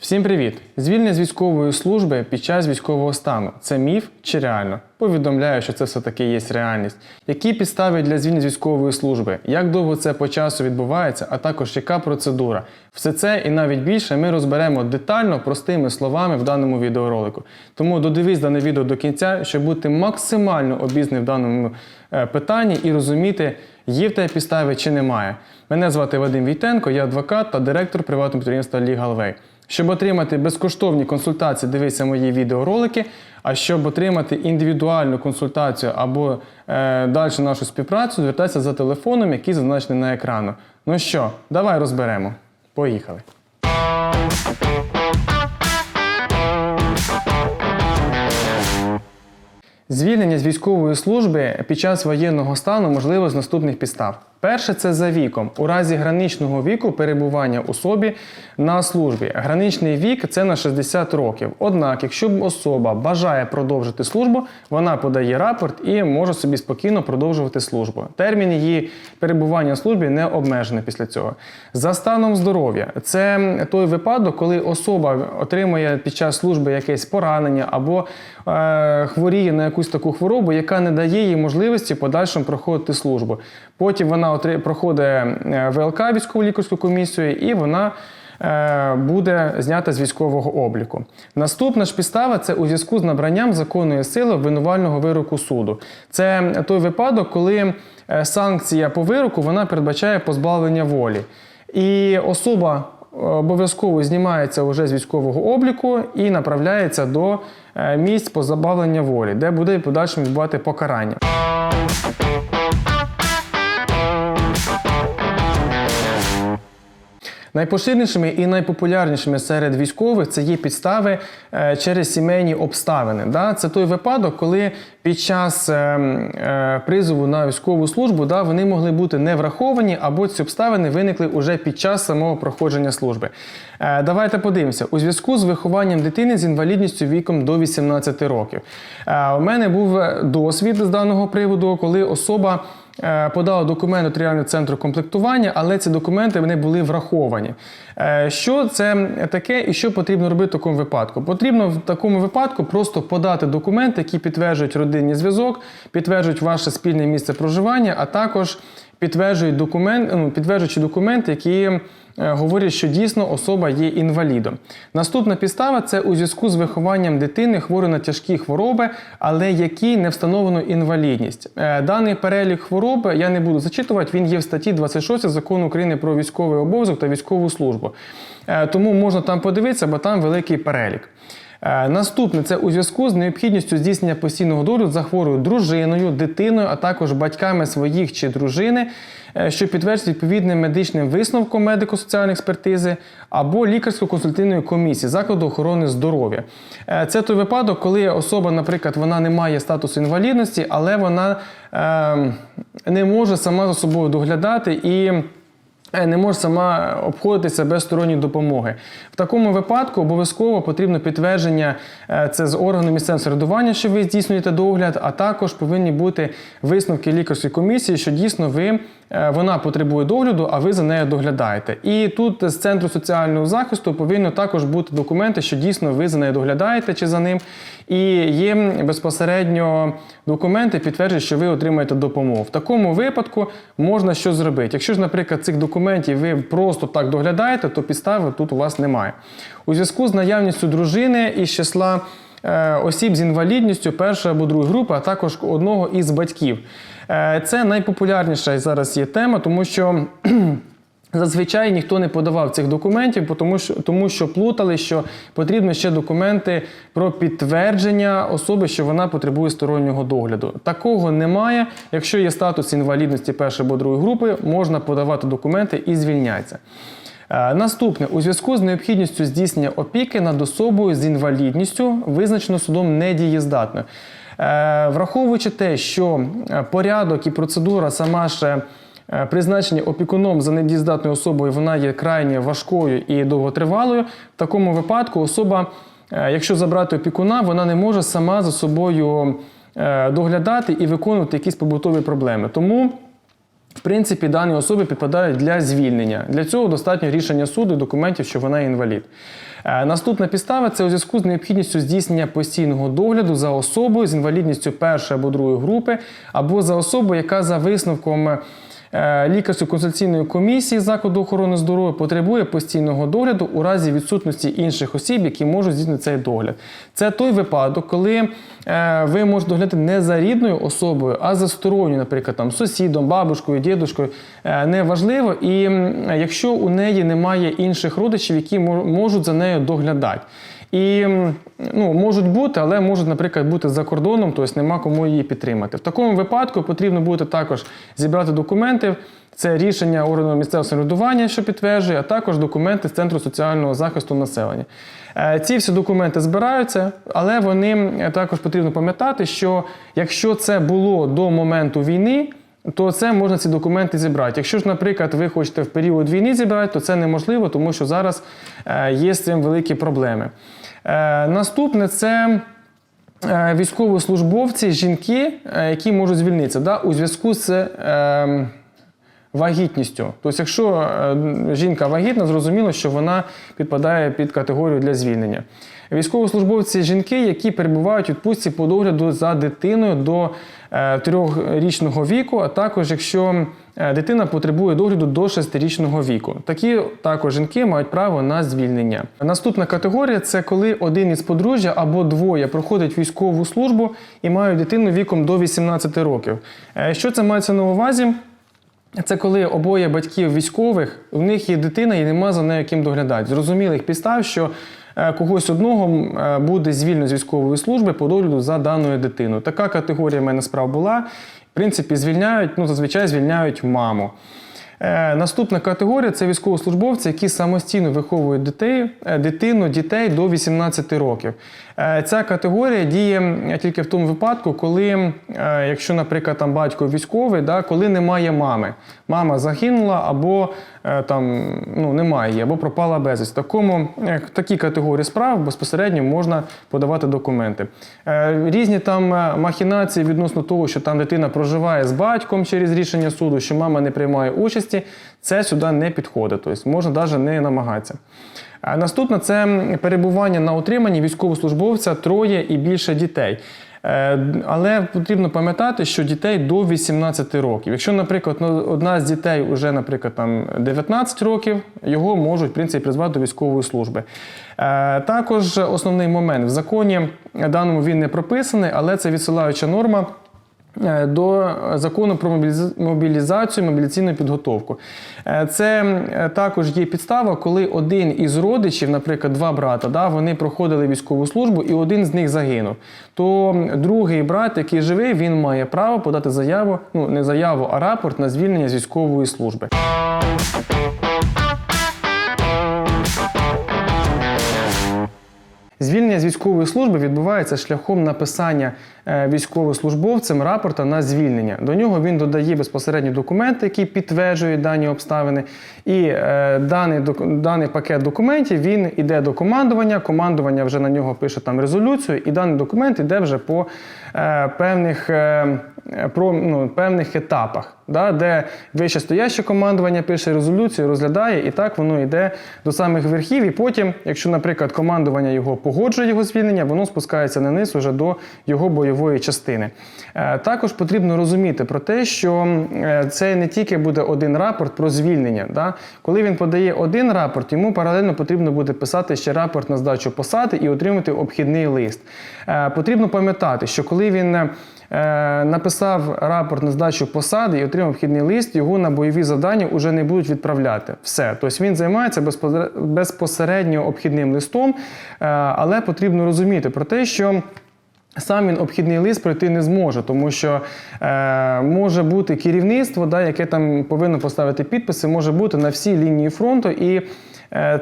Всім привіт! Звільнення з військової служби під час військового стану це міф чи реально? Повідомляю, що це все-таки є реальність. Які підстави для звільнення з військової служби? Як довго це по часу відбувається, а також яка процедура? Все це і навіть більше ми розберемо детально простими словами в даному відеоролику. Тому додивись дане відео до кінця, щоб бути максимально обізнаним в даному е, питанні і розуміти, є в тебе підстави чи немає. Мене звати Вадим Війтенко, я адвокат та директор приватного підприємства LegalWay. Щоб отримати безкоштовні консультації, дивися мої відеоролики. А щоб отримати індивідуальну консультацію або е, далі нашу співпрацю, звертайся за телефоном, який зазначений на екрану. Ну що, давай розберемо. Поїхали. Звільнення з військової служби під час воєнного стану можливо з наступних підстав. Перше це за віком. У разі граничного віку перебування особі на службі. Граничний вік це на 60 років. Однак, якщо особа бажає продовжити службу, вона подає рапорт і може собі спокійно продовжувати службу. Термін її перебування на службі не обмежений після цього. За станом здоров'я це той випадок, коли особа отримує під час служби якесь поранення або е, хворіє на якусь таку хворобу, яка не дає їй можливості в подальшому проходити службу. Потім вона проходить е, ВЛК військово лікарську комісію, і вона е, буде знята з військового обліку. Наступна ж підстава це у зв'язку з набранням законної сили обвинувального вироку суду. Це той випадок, коли е, санкція по вироку вона передбачає позбавлення волі. І особа обов'язково знімається вже з військового обліку і направляється до місць позбавлення волі, де буде в подальшому відбувати покарання. Найпоширенішими і найпопулярнішими серед військових це є підстави е, через сімейні обставини. Це той випадок, коли під час е, е, призову на військову службу вони могли бути не враховані, або ці обставини виникли уже під час самого проходження служби. Е, давайте подивимося. У зв'язку з вихованням дитини з інвалідністю віком до 18 років. У мене був досвід з даного приводу, коли особа. Е, подала документ до територіального центру комплектування, але ці документи вони були враховані. Е, Що це таке і що потрібно робити в такому випадку? Потрібно в такому випадку просто подати документи, які підтверджують родинний зв'язок, підтверджують ваше спільне місце проживання, а також підтверджують документ, ну, підтверджуючи документи, які е, говорять, що дійсно особа є інвалідом. Наступна підстава це у зв'язку з вихованням дитини хворої на тяжкі хвороби, але якій не встановлено інвалідність. Е, Даний перелік хвороб я не буду зачитувати, він є в статті 26 закону України про військовий обов'язок та військову службу. Е, Тому можна там подивитися, бо там великий перелік. Е, Наступне це у зв'язку з необхідністю здійснення постійного догляду за хворою дружиною, дитиною, а також батьками своїх чи дружини, е, що підтверджують відповідним медичним висновком медико-соціальної експертизи або лікарсько-консультативної комісії закладу охорони здоров'я. Е, Це той випадок, коли особа, наприклад, вона не має статусу інвалідності, але вона е, не може сама за собою доглядати і. Е, не може сама обходитися без сторонньої допомоги. В такому випадку обов'язково потрібно підтвердження е, це з органу місцевого середування, що ви здійснюєте догляд, а також повинні бути висновки лікарської комісії, що дійсно ви. Е, Вона потребує догляду, а ви за нею доглядаєте. І тут з центру соціального захисту повинні також бути документи, що дійсно ви за нею доглядаєте чи за ним. І є безпосередньо документи, підтверджують, що ви отримаєте допомогу. В такому випадку можна що зробити. Якщо ж, наприклад, цих документів ви просто так доглядаєте, то підстави тут у вас немає. У зв'язку з наявністю дружини із числа осіб з інвалідністю першої або другої групи, а також одного із батьків. Е, Це найпопулярніша зараз є тема, тому що. Зазвичай ніхто не подавав цих документів, тому що, тому що плутали, що потрібно ще документи про підтвердження особи, що вона потребує стороннього догляду. Такого немає. Якщо є статус інвалідності першої або другої групи, можна подавати документи і звільняться. Е, Наступне у зв'язку з необхідністю здійснення опіки над особою з інвалідністю, визначено судом недієздатною. Е, Враховуючи те, що е, порядок і процедура сама е, призначення опікуном за недієздатною особою, вона є крайне важкою і довготривалою. В такому випадку особа, якщо забрати опікуна, вона не може сама за собою доглядати і виконувати якісь побутові проблеми. Тому в принципі, дані особи підпадають для звільнення. Для цього достатньо рішення суду і документів, що вона інвалід. Е, Наступна підстава це у зв'язку з необхідністю здійснення постійного догляду за особою з інвалідністю першої або другої групи, або за особою, яка за висновком. Е, Лікарсько-консультаційної комісії закладу охорони здоров'я потребує постійного догляду у разі відсутності інших осіб, які можуть здійснити цей догляд. Це той випадок, коли е, ви можете доглядати не за рідною особою, а за сторонньою, наприклад, там сусідом, бабушкою, дідушкою. Е, Неважливо. І якщо у неї немає інших родичів, які можуть за нею доглядати. І ну, можуть бути, але можуть, наприклад, бути за кордоном, тобто нема кому її підтримати. В такому випадку потрібно буде також зібрати документи. Це рішення органу місцевого самоврядування, що підтверджує, а також документи з Центру соціального захисту населення. Е, Ці всі документи збираються, але вони також потрібно пам'ятати, що якщо це було до моменту війни, то це можна ці документи зібрати. Якщо ж, наприклад, ви хочете в період війни зібрати, то це неможливо, тому що зараз е, є з цим великі проблеми. Е, Наступне це. е, Військовослужбовці, жінки, які можуть звільнитися да, у зв'язку з вагітністю. Тобто, якщо жінка вагітна, зрозуміло, що вона підпадає під категорію для звільнення. Військовослужбовці жінки, які перебувають у відпустці по догляду за дитиною до трьохрічного віку, а також якщо е, дитина потребує догляду до шестирічного віку. Такі також жінки мають право на звільнення. Наступна категорія це коли один із подружжя або двоє проходить військову службу і мають дитину віком до 18 років. Е, Що це мається на увазі? Це коли обоє батьків військових, у них є дитина і нема за нею ким доглядати. Зрозумілих підстав, що е, когось одного е, буде звільнено з військової служби по догляду за даною дитиною. Така категорія в мене справ була. В принципі, звільняють, ну зазвичай звільняють маму. Е, Наступна категорія це військовослужбовці, які самостійно виховують е, дитину, дітей до 18 років. Е, Ця категорія діє тільки в тому випадку, коли, е, якщо, наприклад, там батько військовий, да, коли немає мами. Мама загинула або е, там ну, немає її, або пропала безвість. Такому в такій категорії справ безпосередньо можна подавати документи. Різні там махінації відносно того, що там дитина проживає з батьком через рішення суду, що мама не приймає участі, це сюди не підходить. Тобто можна навіть не намагатися. Наступне це перебування на утриманні військовослужбовця троє і більше дітей. Е, Але потрібно пам'ятати, що дітей до 18 років. Якщо, наприклад, ну, одна з дітей вже, наприклад, там 19 років, його можуть в принципі призвати до військової служби. Е, Також основний момент в законі даному він не прописаний, але це відсилаюча норма. Е, До закону про мобіліза- мобілізацію, мобілізаційну підготовку. Е, Це е, також є підстава, коли один із родичів, наприклад, два брата, да, вони проходили військову службу, і один з них загинув. То другий брат, який живий, він має право подати заяву, ну не заяву, а рапорт на звільнення з військової служби. Звільнення з військової служби відбувається шляхом написання е, військовослужбовцем рапорта на звільнення. До нього він додає безпосередньо документи, які підтверджують дані обставини. І е, даний, даний пакет документів він іде до командування. Командування вже на нього пише там резолюцію, і даний документ іде вже по е, певних, е, про, ну, певних етапах, да, де вищестояще командування пише резолюцію, розглядає, і так воно йде до самих верхів. І потім, якщо, наприклад, командування його погоджує його звільнення, воно спускається на низ уже до його бойової частини. Е, Також потрібно розуміти про те, що е, це не тільки буде один рапорт про звільнення. Да? Коли він подає один рапорт, йому паралельно потрібно буде писати ще рапорт на здачу посади і отримати обхідний лист. Е, Потрібно пам'ятати, що коли він е, написав рапорт на здачу посади і отримав вхідний лист, його на бойові завдання вже не будуть відправляти. Все. Тобто він займається безпосер- безпосередньо обхідним листом, е, але потрібно розуміти про те, що. Сам він обхідний лист пройти не зможе, тому що е, може бути керівництво, да, яке там повинно поставити підписи, може бути на всій лінії фронту, і е,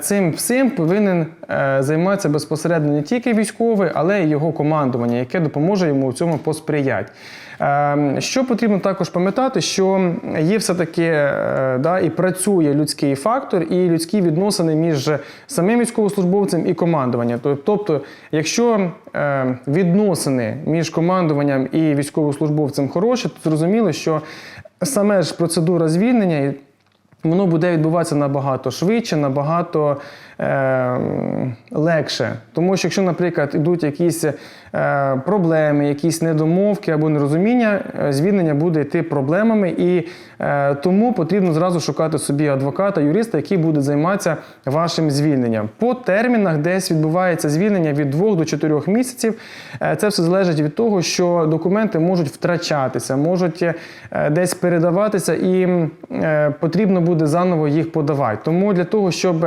цим всім повинен е, займатися безпосередньо не тільки військовий, але й його командування, яке допоможе йому в цьому посприяти. Е, що потрібно також пам'ятати, що є все-таки е, да, і працює людський фактор, і людські відносини між самим військовослужбовцем і командуванням. Тобто, якщо е, відносини між командуванням і військовослужбовцем хороші, то зрозуміло, що саме ж процедура звільнення. Воно буде відбуватися набагато швидше, набагато е, легше. Тому що, якщо, наприклад, йдуть якісь проблеми, якісь недомовки або нерозуміння, е, звільнення буде йти проблемами, і е, тому потрібно зразу шукати собі адвоката, юриста, який буде займатися вашим звільненням. По термінах десь відбувається звільнення від 2 до 4 місяців. Е, Це все залежить від того, що документи можуть втрачатися, можуть е, десь передаватися, і е, потрібно буде заново їх подавати. Тому для того, щоб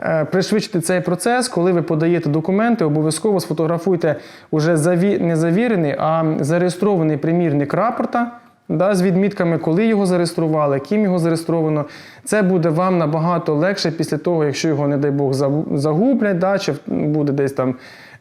е, пришвидшити цей процес, коли ви подаєте документи, обов'язково сфотографуйте уже заві... не завірений, а зареєстрований примірник рапорта. Да, з відмітками, коли його зареєстрували, ким його зареєстровано. Це буде вам набагато легше після того, якщо його, не дай Бог, загублять, да, чи буде десь там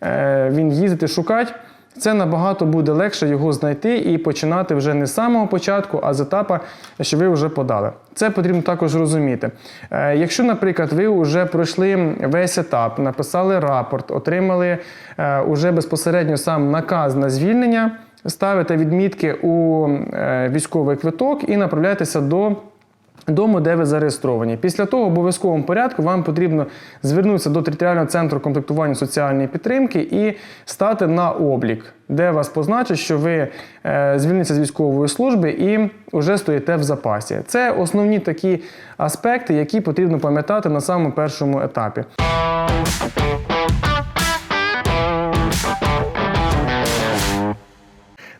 е, він їздити, шукати. Це набагато буде легше його знайти і починати вже не з самого початку, а з етапу, що ви вже подали. Це потрібно також розуміти. Е, Якщо, наприклад, ви вже пройшли весь етап, написали рапорт, отримали е, уже безпосередньо сам наказ на звільнення, ставите відмітки у е, військовий квиток і направляєтеся до дому, де ви зареєстровані. Після того в обов'язковому порядку вам потрібно звернутися до територіального центру комплектування соціальної підтримки і стати на облік, де вас позначать, що ви е, звільниться з військової служби і вже стоїте в запасі. Це основні такі аспекти, які потрібно пам'ятати на самому першому етапі.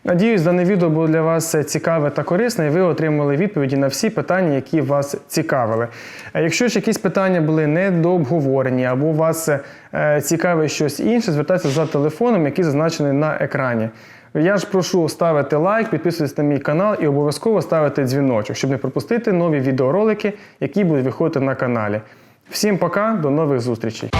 Надіюсь, дане відео було для вас цікаве та корисне, і ви отримали відповіді на всі питання, які вас цікавили. Якщо ж якісь питання були недообговорені або вас е, цікавить щось інше, звертайтеся за телефоном, який зазначений на екрані. Я ж прошу ставити лайк, підписуватися на мій канал і обов'язково ставити дзвіночок, щоб не пропустити нові відеоролики, які будуть виходити на каналі. Всім пока, до нових зустрічей!